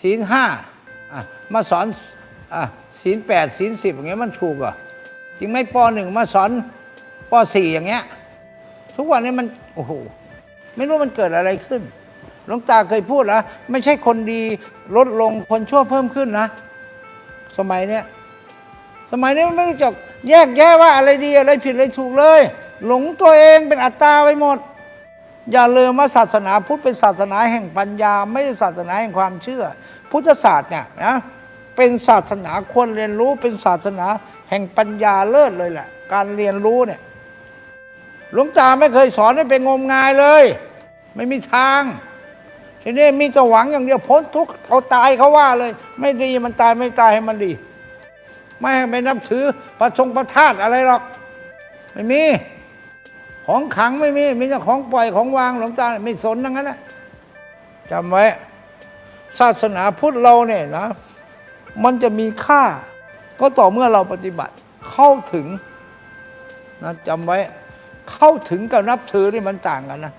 ศีลห้ามาสอนศีลแปดศีลสิบอย่างเงี้ยมันถูกเหรอจริงไหมปหนึ่งมาสอนปสี่อย่างเงี้ย ทุกวันนี้มันโอ้โหไม่รู้มันเกิดอะไรขึ้นหลวงตาเคยพูดนะไม่ใช่คนดีลดลงคนชั่วเพิ่มขึ้นนะ สมัยเนี้ยสมัยนี้มันไม่รู้จักแยกแยะว่าอะไรดีอะไรผิดอะไรถูกเลย หลงตัวเองเป็นอัตตาไปหมด อย่าลืมว่าศาสนาพุทธเป็นศาสนาแห่งปัญญา ไม่ใช่ศาสนาแห่งความเชื่อ พุทธศาสตร์เนี่ยนะเป็นศาสนาควรเรียนรู้เป็นศาสนาแห่งปัญญาเลิศเลยแหละ การเรียนรู้เนี่ยหลวงตาไม่เคยสอนให้เป็นงมงายเลย ไม่มีทาง ทีนี้มีจะหวังอย่างเดียวพ้นทุกข์เอาตายเขาว่าเลย ไม่ดีมันตายไม่ตายให้มันดี ไม่ให้ไปนับถือพระชงพระธาตอะไรหรอก ไม่มี ของขังไม่มี มีแต่ของปล่อยของวางหลวงตาไม่สนทั้งนั้นนะจำไว้ ศาสนาพุทธเราเนี่ยนะ มันจะมีค่า ก็ต่อเมื่อเราปฏิบัติเข้าถึงนะจำไว้ เข้าถึงกับนับถือนี่มันต่างกันนะ